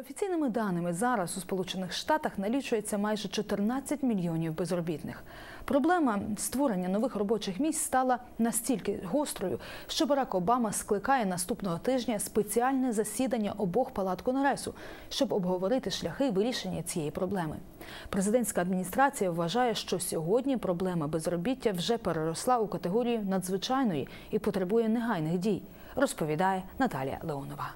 офіційними даними, зараз у Сполучених Штатах налічується майже 14 мільйонів безробітних. Проблема створення нових робочих місць стала настільки гострою, що Барак Обама скликає наступного тижня спеціальне засідання обох палат Конгресу, щоб обговорити шляхи вирішення цієї проблеми. Президентська адміністрація вважає, що сьогодні проблема безробіття вже переросла у категорію надзвичайної і потребує негайних дій, розповідає Наталія Леонова.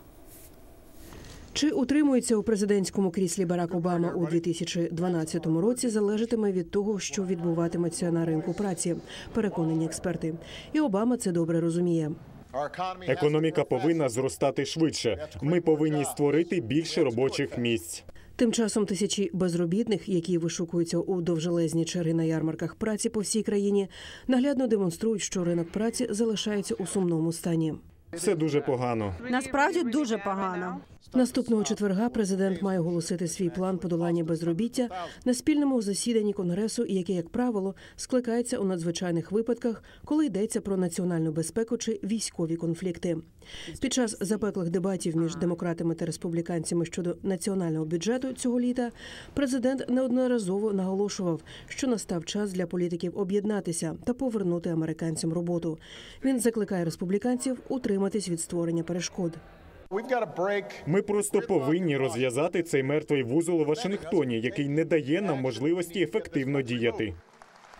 Чи утримується у президентському кріслі Барак Обама у 2012 році, залежатиме від того, що відбуватиметься на ринку праці, переконані експерти. І Обама це добре розуміє. Економіка повинна зростати швидше. Ми повинні створити більше робочих місць. Тим часом тисячі безробітних, які вишукуються у довжелезні черги на ярмарках праці по всій країні, наглядно демонструють, що ринок праці залишається у сумному стані. Все дуже погано. Насправді дуже погано. Наступного четверга президент має оголосити свій план подолання безробіття на спільному засіданні конгресу, яке, як правило, скликається у надзвичайних випадках, коли йдеться про національну безпеку чи військові конфлікти. Під час запеклих дебатів між демократами та республіканцями щодо національного бюджету цього літа президент неодноразово наголошував, що настав час для політиків об'єднатися та повернути американцям роботу. Він закликає республіканців утриматись від створення перешкод. Ми просто повинні розв'язати цей мертвий вузол у Вашингтоні, який не дає нам можливості ефективно діяти.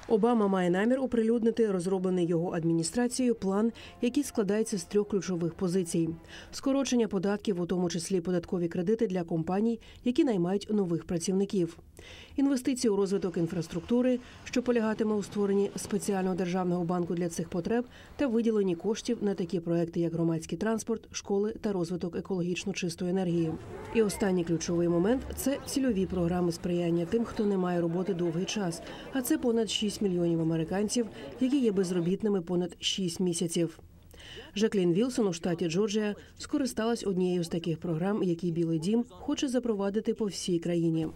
Обама має намір оприлюднити розроблений його адміністрацією план, який складається з трьох ключових позицій: скорочення податків, у тому числі податкові кредити для компаній, які наймають нових працівників, інвестиції у розвиток інфраструктури, що полягатиме у створенні спеціального державного банку для цих потреб, та виділенні коштів на такі проекти, як громадський транспорт, школи та розвиток екологічно чистої енергії. І останній ключовий момент це цільові програми сприяння тим, хто не має роботи довгий час. А це понад 6 мільйонів американців, які є безробітними понад 6 місяців. Жаклін Вілсон у штаті Джорджія скористалась однією з таких програм, які Білий Дім хоче запровадити по всій країні.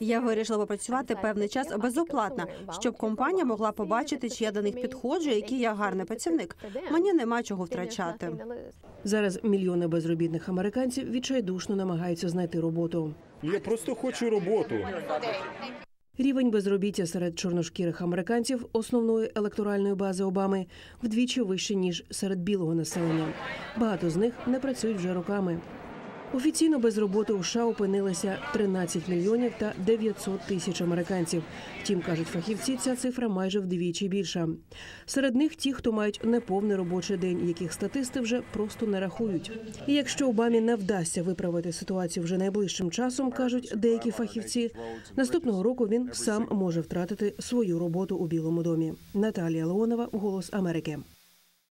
Я вирішила попрацювати певний час безоплатно, щоб компанія могла побачити, чи я до них підходжу, який я гарний працівник. Мені нема чого втрачати. Зараз мільйони безробітних американців відчайдушно намагаються знайти роботу. Я просто хочу роботу. Рівень безробіття серед чорношкірих американців основної електоральної бази Обами вдвічі вищий ніж серед білого населення. Багато з них не працюють вже роками. Офіційно без роботи у США опинилися 13 мільйонів та 900 тисяч американців. Втім, кажуть фахівці, ця цифра майже вдвічі більша. Серед них ті, хто мають неповний робочий день, яких статисти вже просто не рахують. І якщо Обамі не вдасться виправити ситуацію вже найближчим часом, кажуть деякі фахівці, наступного року він сам може втратити свою роботу у Білому домі. Наталія Леонова, Голос Америки.